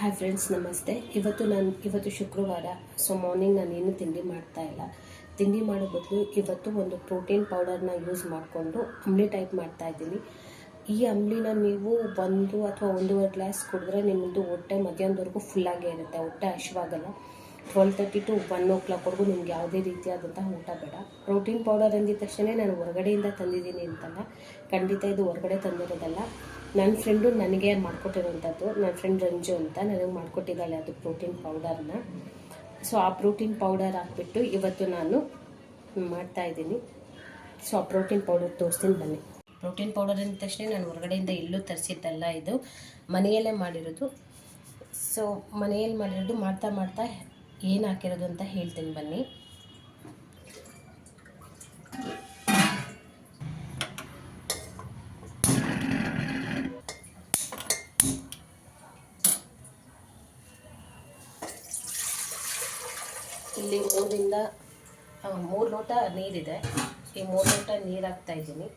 Hi friends ನಮಸ್ತೆ. ಇವತ್ತು ನಾನು, ಇವತ್ತು ಶುಕ್ರವಾರ ಸೊ ಮಾರ್ನಿಂಗ್ ನಾನು ಏನು ತಿಂಡಿ ಮಾಡ್ತಾ ಇಲ್ಲ. ತಿಂಡಿ ಮಾಡೋ ಬದಲು ಇವತ್ತು ಒಂದು ಪ್ರೋಟೀನ್ ಪೌಡರ್ನ ಯೂಸ್ ಮಾಡಿಕೊಂಡು ಅಂಬ್ಲಿ ಟೈಪ್ ಮಾಡ್ತಾ ಇದ್ದೀನಿ. ಈ ಅಂಬ್ಲಿನ ನೀವು ಒಂದು ಅಥವಾ ಒಂದೂವರೆ ಗ್ಲಾಸ್ ಕುಡಿದ್ರೆ ನಿಮ್ಮದು ಹೊಟ್ಟೆ ಮಧ್ಯಾಹ್ನದವರೆಗೂ ಫುಲ್ಲಾಗೇ ಇರುತ್ತೆ. ಹೊಟ್ಟೆ ಹಶ್ವಾಗಲ್ಲ ಟ್ವೆಲ್ ತರ್ಟಿ ಟು ಒನ್ ಓ ಕ್ಲಾಕ್ವರೆಗೂ ನಿಮ್ಗೆ ಯಾವುದೇ ರೀತಿಯಾದಂತಹ ಊಟ ಬೇಡ. ಪ್ರೋಟೀನ್ ಪೌಡರ್ ಅಂದಿದ ತಕ್ಷಣ ನಾನು ಹೊರಗಡೆಯಿಂದ ತಂದಿದ್ದೀನಿ ಅಂತಲ್ಲ. ಖಂಡಿತ ಇದು ಹೊರಗಡೆ ತಂದಿರೋದಲ್ಲ. ನನ್ನ ಫ್ರೆಂಡು ನನಗೆ ಮಾಡ್ಕೊಟ್ಟಿರುವಂಥದ್ದು ನನ್ನ ಫ್ರೆಂಡ್ ರಂಜು ಅಂತ ನನಗೆ ಮಾಡಿಕೊಟ್ಟಿದ್ದಾಳೆ ಅದು ಪ್ರೋಟೀನ್ ಪೌಡರ್ನ ಸೊ ಆ ಪ್ರೋಟೀನ್ ಪೌಡರ್ ಹಾಕ್ಬಿಟ್ಟು ಇವತ್ತು ನಾನು ಮಾಡ್ತಾ ಇದ್ದೀನಿ. ಸೊ ಆ ಪ್ರೋಟೀನ್ ಪೌಡರ್ ತೋರಿಸ್ತೀನಿ ಬನ್ನಿ. ಪ್ರೋಟೀನ್ ಪೌಡರ್ ಅಂದ ತಕ್ಷಣ ನಾನು ಹೊರಗಡೆಯಿಂದ ಎಲ್ಲೂ ತರಿಸಿದ್ದಲ್ಲ ಇದು. ಮನೆಯಲ್ಲೇ ಮಾಡಿರೋದು. ಸೊ ಮನೆಯಲ್ಲಿ ಮಾಡಿರೋದು ಮಾಡ್ತಾ ಮಾಡ್ತಾ ಏನು ಹಾಕಿರೋದು ಅಂತ ಹೇಳ್ತೀನಿ ಬನ್ನಿ. ಇಲ್ಲಿ ಮೂರಿಂದ ಮೂರು ಲೋಟ ನೀರಿದೆ. ಈ ಮೂರು ಲೋಟ ನೀರು ಹಾಕ್ತಾ ಇದ್ದೀನಿ.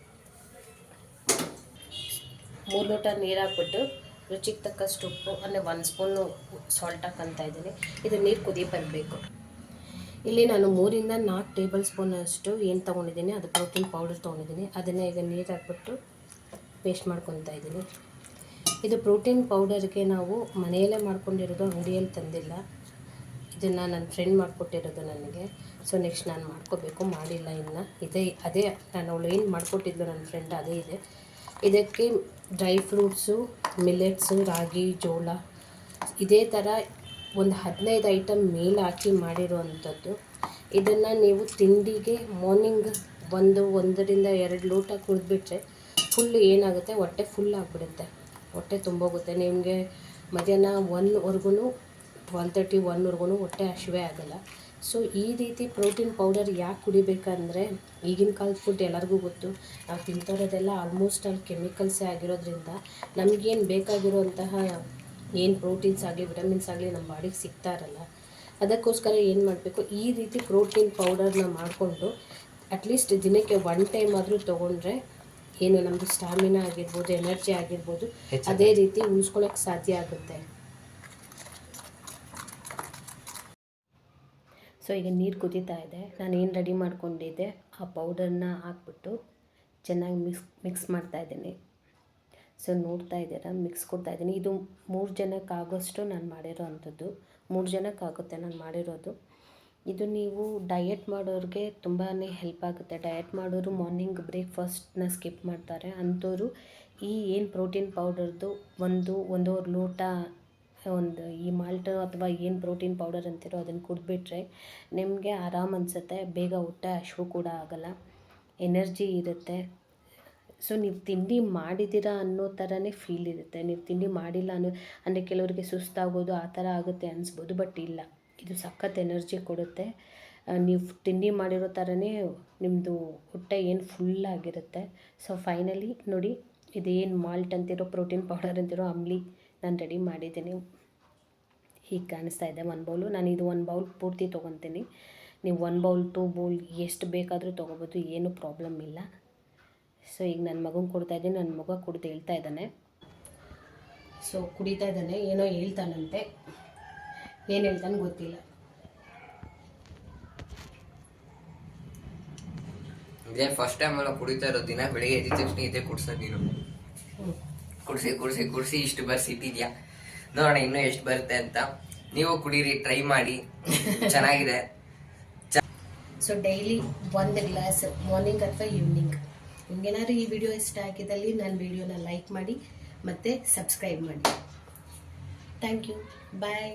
ಮೂರು ಲೋಟ ನೀರು ಹಾಕ್ಬಿಟ್ಟು ರುಚಿಗೆ ತಕ್ಕಷ್ಟು ಉಪ್ಪು, ಅಂದರೆ ಒನ್ ಸ್ಪೂನು ಸಾಲ್ಟ್ ಹಾಕಂತ ಇದ್ದೀನಿ. ಇದು ನೀರು ಕುದಿ ಬರಬೇಕು. ಇಲ್ಲಿ ನಾನು ಮೂರಿಂದ ನಾಲ್ಕು ಟೇಬಲ್ ಸ್ಪೂನ್ ಅಷ್ಟು ಏನು ತೊಗೊಂಡಿದ್ದೀನಿ. ಅದು ಪ್ರೋಟೀನ್ ಪೌಡರ್ ತೊಗೊಂಡಿದ್ದೀನಿ. ಅದನ್ನೇ ಈಗ ನೀರು ಹಾಕ್ಬಿಟ್ಟು ಪೇಸ್ಟ್ ಮಾಡ್ಕೊತಾ ಇದ್ದೀನಿ. ಇದು ಪ್ರೋಟೀನ್ ಪೌಡರ್ಗೆ ನಾವು ಮನೆಯಲ್ಲೇ ಮಾಡ್ಕೊಂಡಿರೋದು ಅಂಗಡಿಯಲ್ಲಿ ತಂದಿಲ್ಲ. ಇದನ್ನು ನನ್ನ ಫ್ರೆಂಡ್ ಮಾಡಿಕೊಟ್ಟಿರೋದು ನನಗೆ. ಸೊ ನೆಕ್ಸ್ಟ್ ನಾನು ಮಾಡ್ಕೋಬೇಕು. ಮಾಡಿಲ್ಲ ಇನ್ನು. ಇದೇ, ಅದೇ ನಾನು ಅವಳು ಏನು ಮಾಡಿಕೊಟ್ಟಿದ್ಲು ನನ್ನ ಫ್ರೆಂಡ್ ಅದೇ ಇದೆ. ಇದಕ್ಕೆ ಡ್ರೈ ಫ್ರೂಟ್ಸು, ಮಿಲೆಟ್ಸು, ರಾಗಿ, ಜೋಳ, ಇದೇ ಥರ ಒಂದು ಹದಿನೈದು ಐಟಮ್ ಮೇಲೆ ಹಾಕಿ ಮಾಡಿರುವಂಥದ್ದು. ಇದನ್ನು ನೀವು ತಿಂಡಿಗೆ ಮಾರ್ನಿಂಗ್ ಒಂದು ಒಂದರಿಂದ ಎರಡು ಲೋಟ ಕುಡಿದ್ಬಿಟ್ರೆ ಫುಲ್ ಏನಾಗುತ್ತೆ? ಹೊಟ್ಟೆ ಫುಲ್ ಆಗಿಬಿಡುತ್ತೆ. ಹೊಟ್ಟೆ ತುಂಬೋಗುತ್ತೆ. ನಿಮಗೆ ಮಧ್ಯಾಹ್ನ ಒನ್ವರೆಗೂ ಟ್ವೆಲ್ ತರ್ಟಿ ಒನ್ವರೆಗೂ ಹೊಟ್ಟೆ ಹಸಿವೆ ಆಗಲ್ಲ. ಸೊ ಈ ರೀತಿ ಪ್ರೋಟೀನ್ ಪೌಡರ್ ಯಾಕೆ ಕುಡಿಬೇಕಂದ್ರೆ ಈಗಿನ ಕಾಲದ ಫುಡ್ ಎಲ್ಲರಿಗೂ ಗೊತ್ತು. ನಾವು ತಿಂತಿರೋದೆಲ್ಲ ಆಲ್ಮೋಸ್ಟ್ ಅಲ್ಲಿ ಕೆಮಿಕಲ್ಸೇ ಆಗಿರೋದ್ರಿಂದ ನಮಗೇನು ಬೇಕಾಗಿರುವಂತಹ ಏನು ಪ್ರೋಟೀನ್ಸ್ ಆಗಲಿ ವಿಟಮಿನ್ಸ್ ಆಗಲಿ ನಮ್ಮ ಬಾಡಿಗೆ ಸಿಗ್ತಾ ಇರಲ್ಲ ಅದಕ್ಕೋಸ್ಕರ ಏನು ಮಾಡಬೇಕು? ಈ ರೀತಿ ಪ್ರೋಟೀನ್ ಪೌಡರ್ನ ಮಾಡಿಕೊಂಡು ಅಟ್ಲೀಸ್ಟ್ ದಿನಕ್ಕೆ ಒನ್ ಟೈಮ್ ಆದರೂ ತೊಗೊಂಡ್ರೆ ಏನು ನಮ್ಮದು ಸ್ಟಾಮಿನಾ ಆಗಿರ್ಬೋದು ಎನರ್ಜಿ ಆಗಿರ್ಬೋದು ಅದೇ ರೀತಿ ಉಳಿಸ್ಕೊಳ್ಳೋಕೆ ಸಾಧ್ಯ ಆಗುತ್ತೆ. ಸೊ ಈಗ ನೀರು ಕುದೀತಾ ಇದೆ. ನಾನು ಏನು ರೆಡಿ ಮಾಡ್ಕೊಂಡಿದ್ದೆ, ಆ ಪೌಡರ್ನ ಹಾಕ್ಬಿಟ್ಟು ಚೆನ್ನಾಗಿ ಮಿಕ್ಸ್ ಮಿಕ್ಸ್ ಮಾಡ್ತಾ ಇದ್ದೀನಿ. ಸೊ ನೋಡ್ತಾ ಇದ್ದೀರಾ? ಮಿಕ್ಸ್ ಕೊಡ್ತಾ ಇದ್ದೀನಿ. ಇದು ಮೂರು ಜನಕ್ಕೆ ಆಗೋಷ್ಟು ನಾನು ಮಾಡಿರೋ ಅಂಥದ್ದು. ಮೂರು ಜನಕ್ಕೆ ಆಗುತ್ತೆ ನಾನು ಮಾಡಿರೋದು. ಇದು ನೀವು ಡಯಟ್ ಮಾಡೋರಿಗೆ ತುಂಬಾ ಹೆಲ್ಪ್ ಆಗುತ್ತೆ. ಡಯಟ್ ಮಾಡೋರು ಮಾರ್ನಿಂಗ್ ಬ್ರೇಕ್ಫಾಸ್ಟ್ನ ಸ್ಕಿಪ್ ಮಾಡ್ತಾರೆ. ಅಂಥವ್ರು ಈ ಏನು ಪ್ರೋಟೀನ್ ಪೌಡರ್ದು ಒಂದು, ಒಂದೂವರೆ ಲೋಟ ಒಂದು ಈ ಮಾಲ್ಟ್ ಅಥವಾ ಏನು ಪ್ರೋಟೀನ್ ಪೌಡರ್ ಅಂತಿರೋ ಅದನ್ನು ಕುಡಿದ್ಬಿಟ್ರೆ ನಿಮಗೆ ಆರಾಮ್ ಅನಿಸುತ್ತೆ, ಬೇಗ ಹೊಟ್ಟೆ ಶೂ ಕೂಡ ಆಗಲ್ಲ. ಎನರ್ಜಿ ಇರುತ್ತೆ. ಸೊ ನೀವು ತಿಂಡಿ ಮಾಡಿದ್ದೀರಾ ಅನ್ನೋ ಥರನೇ ಫೀಲ್ ಇರುತ್ತೆ. ನೀವು ತಿಂಡಿ ಮಾಡಿಲ್ಲ ಅನ್ನೋ, ಅಂದರೆ ಕೆಲವರಿಗೆ ಸುಸ್ತಾಗೋದು ಆ ಥರ ಆಗುತ್ತೆ ಅನಿಸ್ಬೋದು ಬಟ್ ಇಲ್ಲ. ಇದು ಸಖತ್ ಎನರ್ಜಿ ಕೊಡುತ್ತೆ. ನೀವು ತಿಂಡಿ ಮಾಡಿರೋ ಥರನೇ ನಿಮ್ಮದು ಹೊಟ್ಟೆ ಏನು ಫುಲ್ ಆಗಿರುತ್ತೆ. ಸೊ ಫೈನಲಿ ನೋಡಿ, ಇದೇನು ಮಾಲ್ಟ್ ಅಂತಿರೋ, ಪ್ರೋಟೀನ್ ಪೌಡರ್ ಅಂತಿರೋ ಅಂಬ್ಲಿ ನಾನು ರೆಡಿ ಮಾಡಿದ್ದೀನಿ. ಹೀಗೆ ಕಾಣಿಸ್ತಾ ಇದೆ ಒಂದು ಬೌಲು. ನಾನು ಇದು ಒಂದು ಬೌಲ್ ಪೂರ್ತಿ ತೊಗೊತೀನಿ. ನೀವು ಒನ್ ಬೌಲ್ ಟೂ ಬೌಲ್ ಎಷ್ಟು ಬೇಕಾದರೂ ತೊಗೋಬೋದು ಏನೂ ಪ್ರಾಬ್ಲಮ್ ಇಲ್ಲ. ಸೊ ಈಗ ನನ್ನ ಮಗಂಗೆ ಕೊಡ್ತಾ ಇದ್ದೀನಿ. ನನ್ನ ಮಗ ಕುಡಿದು ಹೇಳ್ತಾ ಇದ್ದಾನೆ. ಸೊ ಕುಡಿತಾ ಇದ್ದಾನೆ. ಏನೋ ಹೇಳ್ತಾನಂತೆ. ಏನು ಹೇಳ್ತಾನೆ ಗೊತ್ತಿಲ್ಲ. ಇದೇ ಫಸ್ಟ್ ಟೈಮ್ ಎಲ್ಲ ಕುಡಿತಾ ಇರೋ ದಿನ. ಬೆಳಿಗ್ಗೆ ಎದ್ದ ತಕ್ಷಣ ಇದೇ ಕುಡ್ಸೋದು ನೀನು. ಕುಡ್ಸಿ ಕುಡ್ಸಿ ಕುಡ್ಸಿ ಇಷ್ಟು ಬರ್ಸಿಟ್ಟಿದ್ಯಾ ನೋಡೋಣ ಇನ್ನೂ ಎಷ್ಟು ಬರುತ್ತೆ ಅಂತ. ನೀವು ಕುಡೀರಿ, ಟ್ರೈ ಮಾಡಿ. ಚೆನ್ನಾಗಿದೆ. ಸೊ ಡೈಲಿ ಒಂದು ಗ್ಲಾಸ್ ಮಾರ್ನಿಂಗ್ ಅಥವಾ ಈವ್ನಿಂಗ್ ನಿಮ್ಗೇನಾದ್ರು ಈ ವಿಡಿಯೋ ಇಷ್ಟ ಆಗಿದ್ದಲ್ಲಿ ನನ್ನ ವಿಡಿಯೋನ ಲೈಕ್ ಮಾಡಿ ಮತ್ತು ಸಬ್ಸ್ಕ್ರೈಬ್ ಮಾಡಿ. Thank you bye